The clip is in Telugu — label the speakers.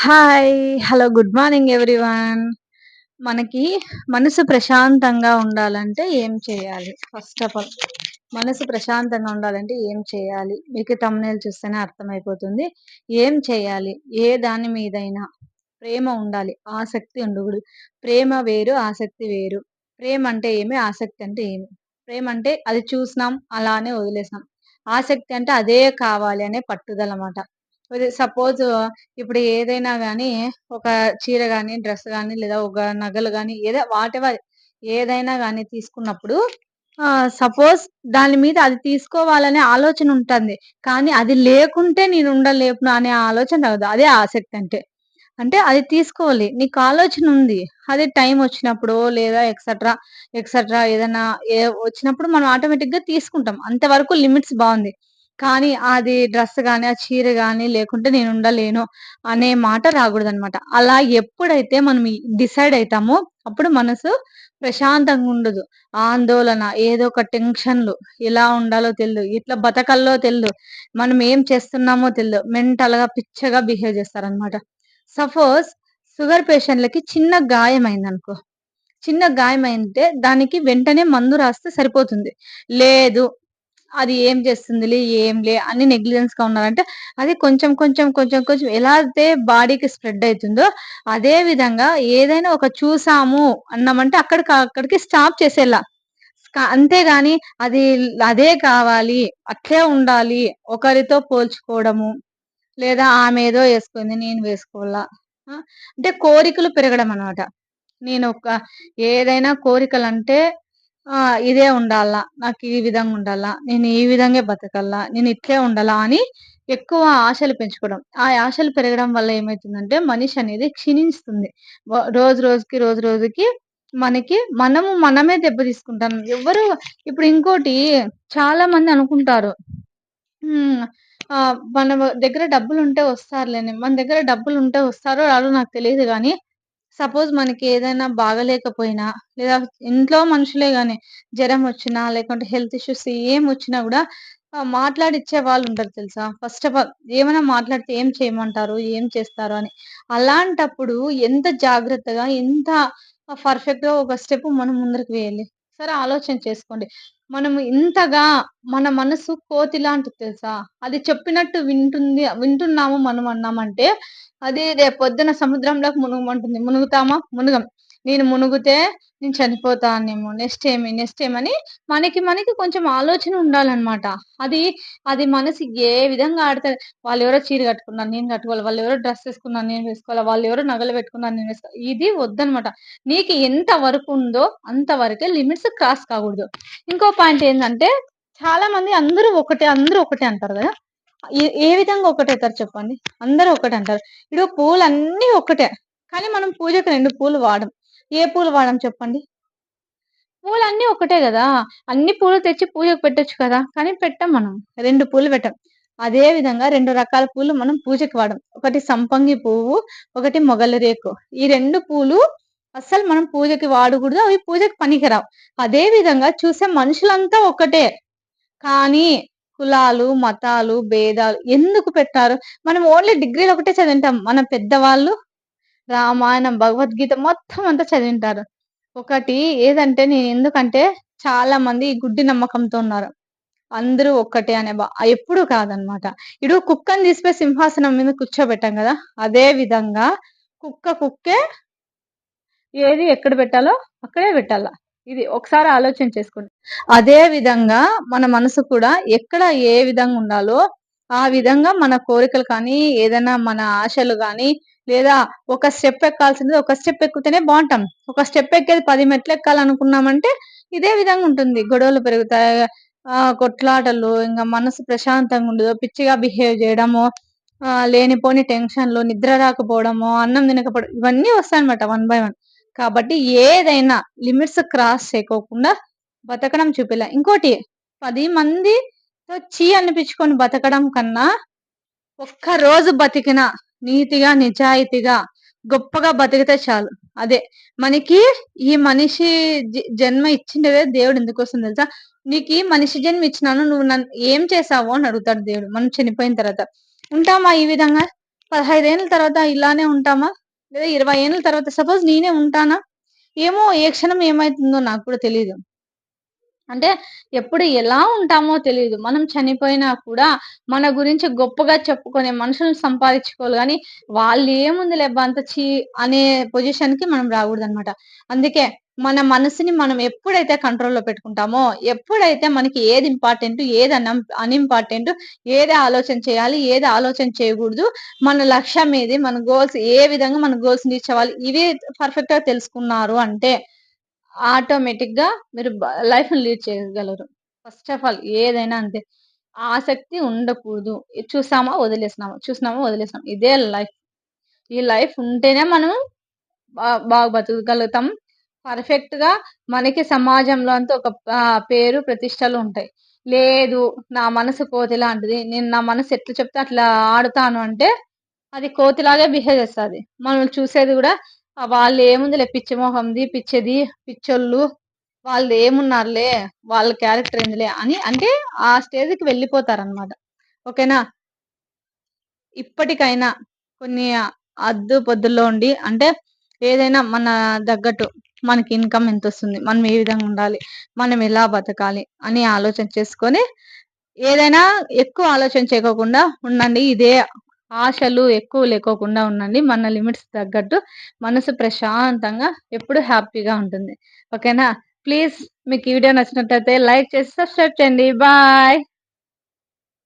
Speaker 1: Hi! Hello! Good morning everyone. మనకి మనసు ప్రశాంతంగా ఉండాలంటే ఏం చేయాలి? ఫస్ట్ ఆఫ్ ఆల్ మనసు ప్రశాంతంగా ఉండాలంటే ఏం చేయాలి? మీకు థంబ్‌నెయిల్ చూస్తేనే అర్థమైపోతుంది. ఏం చేయాలి? ఏ దాని మీదైనా ప్రేమ ఉండాలి. ఆసక్తి ఉండకూడదు. ప్రేమ వేరు, ఆసక్తి వేరు. ప్రేమ అంటే ఏమి? ఆసక్తి అంటే ఏమి? ప్రేమ అంటే అది చూసినాం, అలానే వదిలేసాం. ఆసక్తి అంటే అదే కావాలి అనే పట్టుదలమాట. అన్నమాట సపోజ్ ఇప్పుడు ఏదైనా కానీ ఒక చీర కానీ డ్రెస్ కానీ లేదా ఒక నగలు కానీ ఏదో వాటెవర్ ఏదైనా కానీ తీసుకున్నప్పుడు సపోజ్ దాని మీద అది తీసుకోవాలనే ఆలోచన ఉంటుంది కానీ అది లేకుంటే నేను ఉండలేపును అనే ఆలోచన రాదు. అదే ఆసక్తి అంటే. అంటే అది తీసుకోవాలి. నీకు ఆలోచన ఉంది. అది టైం వచ్చినప్పుడు లేదా ఎక్సెట్రా, ఎక్సెట్రా ఏదైనా ఏ వచ్చినప్పుడు మనం ఆటోమేటిక్‌గా తీసుకుంటాం. అంతవరకు లిమిట్స్ బాగుంది కానీ అది డ్రెస్ కానీ ఆ చీర కానీ లేకుంటే నేను ఉండలేను అనే మాట రాకూడదనమాట. అలా ఎప్పుడైతే మనం డిసైడ్ అవుతామో అప్పుడు మనసు ప్రశాంతంగా ఉండదు. ఆందోళన, ఏదో ఒక టెన్షన్‌లు, ఎలా ఉండాలో తెలియదు ఇట్లా బతకల్లో తెలియదు మనం ఏం చేస్తున్నామో తెలియదు మెంటల్‌గా పిచ్చగా బిహేవ్ చేస్తారనమాట. సపోజ్ షుగర్ పేషెంట్‌లకి చిన్న గాయమైందనుకో, చిన్న గాయమైంటే దానికి వెంటనే మందు రాస్తే సరిపోతుంది. లేదు అది ఏం చేస్తుందిలే, ఏంలే అని నెగ్లిజెన్స్‌గా ఉన్నారంటే అది కొంచెం, కొంచెం, కొంచెం, కొంచెం ఎలా అయితే బాడీకి స్ప్రెడ్ అవుతుందో అదే విధంగా ఏదైనా ఒక చూసాము అన్నామంటే అక్కడికి అక్కడికి స్టాప్ చేసేలా అంతేగాని అది అదే కావాలి, అట్లే ఉండాలి, ఒకరితో పోల్చుకోవడము, లేదా ఆమె ఏదో వేసుకుంది నేను వేసుకోవాలా. అంటే కోరికలు పెరగడం అన్నమాట. నేను ఒక ఏదైనా కోరికలు అంటే ఆ ఇదే ఉండాలా, నాకు ఈ విధంగా ఉండాలా, నేను ఈ విధంగా బతకాలా, నేను ఇట్లే ఉండాలా అని ఎక్కువ ఆశలు పెంచుకోవడం. ఆ ఆశలు పెరగడం వల్ల ఏమైతుందంటే మనిషి అనేది క్షీణిస్తుంది. రోజు రోజుకి, రోజు రోజుకి మనకి మనము మనమే దెబ్బ తీసుకుంటాం. ఎవ్వరు ఇప్పుడు ఇంకోటి చాలా మంది అనుకుంటారు. మన దగ్గర డబ్బులు ఉంటే వస్తారులేని మన దగ్గర డబ్బులు ఉంటే వస్తారో రాదో నాకు తెలియదు కానీ సపోజ్ మనకి ఏదైనా బాగలేకపోయినా లేదా ఇంట్లో మనుషులే గాని జ్వరం వచ్చినా, లేకుంటే హెల్త్ ఇష్యూస్ ఏం గూడా ఆహ్, మాట్లాడిచ్చే వాళ్ళుంటారు తెలుసా? ఫస్ట్ ఆఫ్ ఆల్ ఏమైనా మాట్లాడితే ఏం చేయమంటారు? ఏం చేస్తారు? అని. అలాంటప్పుడు ఎంత జాగ్రత్తగా, ఎంత ఆహ్, పర్ఫెక్ట్‌గా ఒక స్టెప్ మనం ముందరికి వేయాలి. సరే ఆలోచన చేసుకోండి. మనము ఇంతగా మన మనసు కోతి లాంటిది తెలుసా? అది చెప్పినట్టు వింటుంది వింటున్నాము మనం అన్నామంటే, అది రేపొద్దున సముద్రంలోకి మునుగమంటుంది. మునుగుతామా? మునుగం. నేను మునుగుతే నేను చనిపోతానేమో, నెక్స్ట్ ఏమి, నెక్స్ట్ ఏమని మనకి మనకి కొంచెం ఆలోచన ఉండాలన్నమాట అది అది మనసు ఏ విధంగా ఆడతారు వాళ్ళు ఎవరో చీర కట్టుకున్నారు నేను కట్టుకోవాలి. వాళ్ళు ఎవరో డ్రెస్ వేసుకున్నారు నేను వేసుకోవాలి వాళ్ళు ఎవరో నగలు పెట్టుకున్నారు నేను వేసుకోవాలి ఇది వద్దనమాట. నీకు ఎంత వరకు ఉందో అంతవరకే లిమిట్స్ క్రాస్ కాకూడదు. ఇంకో పాయింట్ ఏంటంటే చాలా మంది అందరూ ఒకటే, అందరూ ఒకటే అంటారు కదా ఏ ఏ విధంగా ఒకటైతారు చెప్పండి? అందరూ ఒకటే అంటారు. ఇప్పుడు పూలన్నీ ఒకటే. కానీ మనం పూజకు రెండు పూలు వాడం. ఏ పూలు వాడం చెప్పండి? పూలన్నీ ఒకటే గదా! అన్ని పూలు తెచ్చి పూజకు పెట్టొచ్చు కదా! కానీ పెట్టం మనం. 2 పూలు పెట్టం. అదే విధంగా 2 రకాల పూలు మనం పూజకి వాడం. ఒకటి సంపంగి పువ్వు, ఒకటి మొగలి రేకు. ఈ 2 పూలు అస్సలు మనం పూజకి వాడకూడదు. అవి పూజకి పనికిరావు. అదే విధంగా చూసే మనుషులంతా ఒకటే. కానీ కులాలు, మతాలు, భేదాలు ఎందుకు పెట్టారు? మనం ఓన్లీ డిగ్రీలు ఒకటే చదివింటాం. మన పెద్దవాళ్ళు రామాయణం, భగవద్గీత మొత్తం అంతా చదివింటారు. ఒకటి ఏదంటే నేను ఎందుకంటే చాలా మంది ఈ గుడ్డి నమ్మకంతో ఉన్నారు. అందరూ ఒక్కటే అనే బా ఎప్పుడు కాదనమాట. ఇడు కుక్కని తీసిపోయి సింహాసనం మీద కూర్చోబెట్టాం కదా అదే విధంగా కుక్క కుక్కే ఏది ఎక్కడ పెట్టాలో అక్కడే పెట్టాల. ఇది ఒకసారి ఆలోచన చేసుకోండి. అదే విధంగా మన మనసు కూడా ఎక్కడ ఏ విధంగా ఉండాలో ఆ విధంగా మన కోరికలు కానీ, ఏదైనా మన ఆశలు కానీ లేదా ఒక స్టెప్ ఎక్కాల్సింది ఒక స్టెప్ ఎక్కుతేనే బాగుంటాం ఒక స్టెప్ ఎక్కేది పది మెట్లు ఎక్కాలనుకున్నామంటే ఇదే విధంగా ఉంటుంది. గొడవలు పెరుగుతాయి. ఆ కొట్లాటలు, ఇంకా మనసు ప్రశాంతంగా ఉండదు. పిచ్చిగా బిహేవ్ చేయడము లేనిపోని టెన్షన్‌లు, నిద్ర రాకపోవడము, అన్నం తినకపోవడం ఇవన్నీ వస్తాయన్నమాట వన్ బై వన్. కాబట్టి ఏదైనా లిమిట్స్ క్రాస్ చేయకోకుండా బతకడం చూపిలా ఇంకోటి పది మందితో చీ అనిపించుకొని బతకడం కన్నా, ఒక్క రోజు బతికినా నీతిగా, నిజాయితీగా, గొప్పగా బతికితే చాలు. అదే మనకి ఈ మనిషి జన్మ ఇచ్చిండేదే దేవుడు ఎందుకోసం తెలుసా? నీకీ మనిషి జన్మ ఇచ్చినాను. నువ్వు నన్ను ఏం చేశావు అని అడుగుతాడు దేవుడు. మనం చనిపోయిన తర్వాత. ఉంటామా ఈ విధంగా? పదహైదేళ్ళ తర్వాత ఇలానే ఉంటామా లేదా ఇరవై ఏళ్ళ తర్వాత సపోజ్ నేనే ఉంటానా ఏమో ఏ క్షణం ఏమైతుందో నాకు కూడా తెలియదు అంటే ఎప్పుడు ఎలా ఉంటామో తెలియదు మనం చనిపోయినా కూడా మన గురించి గొప్పగా చెప్పుకునే మనుషులను సంపాదించుకోవాలి. కానీ వాళ్ళు ఏముంది లేబ్బా అంత చీ అనే పొజిషన్కి మనం రాకూడదు అనమాట అందుకే మన మనసుని మనం ఎప్పుడైతే కంట్రోల్లో పెట్టుకుంటామో ఎప్పుడైతే మనకి ఏది ఇంపార్టెంట్ ఏది అన్ అన్ఇంపార్టెంట్ ఏది ఆలోచన చేయాలి ఏది ఆలోచన చేయకూడదు మన లక్ష్యం ఏది మన గోల్స్ ఏ విధంగా మన గోల్స్ రీచ్ అవ్వాలి ఇవి పర్ఫెక్ట్గా తెలుసుకున్నారు అంటే ఆటోమేటిక్గా మీరు లైఫ్ లీడ్ చేయగలరు. ఫస్ట్ ఆఫ్ ఆల్ ఏదైనా అంతే. ఆసక్తి ఉండకూడదు. చూసామా వదిలేసినామా చూసినామా వదిలేసినాం ఇదే లైఫ్. ఈ లైఫ్ ఉంటేనే మనం బా- బాగా బతకగలుగుతాం. పర్ఫెక్ట్గా మనకి సమాజంలో అంతా ఒక పేరు ప్రతిష్టలు ఉంటాయి. లేదు నా మనసు కోతి లాంటిది నేను నా మనసు ఎట్లా చెప్తే అట్లా ఆడుతాను అంటే అది కోతిలాగే బిహేవ్ చేస్తుంది. మనం చూసేది కూడా వాళ్ళు ఏముందిలే పిచ్చి మొహంది పిచ్చిది పిచ్చోళ్ళు. వాళ్ళు ఏమున్నారులే వాళ్ళ క్యారెక్టర్ ఏందిలే అని అంటే ఆ స్టేజ్కి వెళ్ళిపోతారనమాట ఓకేనా? ఇప్పటికైనా కొన్ని అద్దు పొద్దుల్లో ఉండి అంటే ఏదైనా మన తగ్గట్టు మనకి ఇన్కమ్ ఎంత వస్తుంది మనం ఏ విధంగా ఉండాలి మనం ఎలా బతకాలి అని ఆలోచన చేసుకొని ఏదైనా ఎక్కువ ఆలోచన చేయకోకుండా ఉండండి ఇదే ఆశలు ఎక్కువ లేకోకుండా ఉండండి. మన లిమిట్స్ తగ్గట్టు మనసు ప్రశాంతంగా ఎప్పుడు హ్యాపీగా ఉంటుంది. ఓకేనా? ప్లీజ్ మీకు ఈ వీడియో నచ్చినట్లయితే లైక్ చేసి సబ్స్క్రైబ్ చేయండి. బాయ్!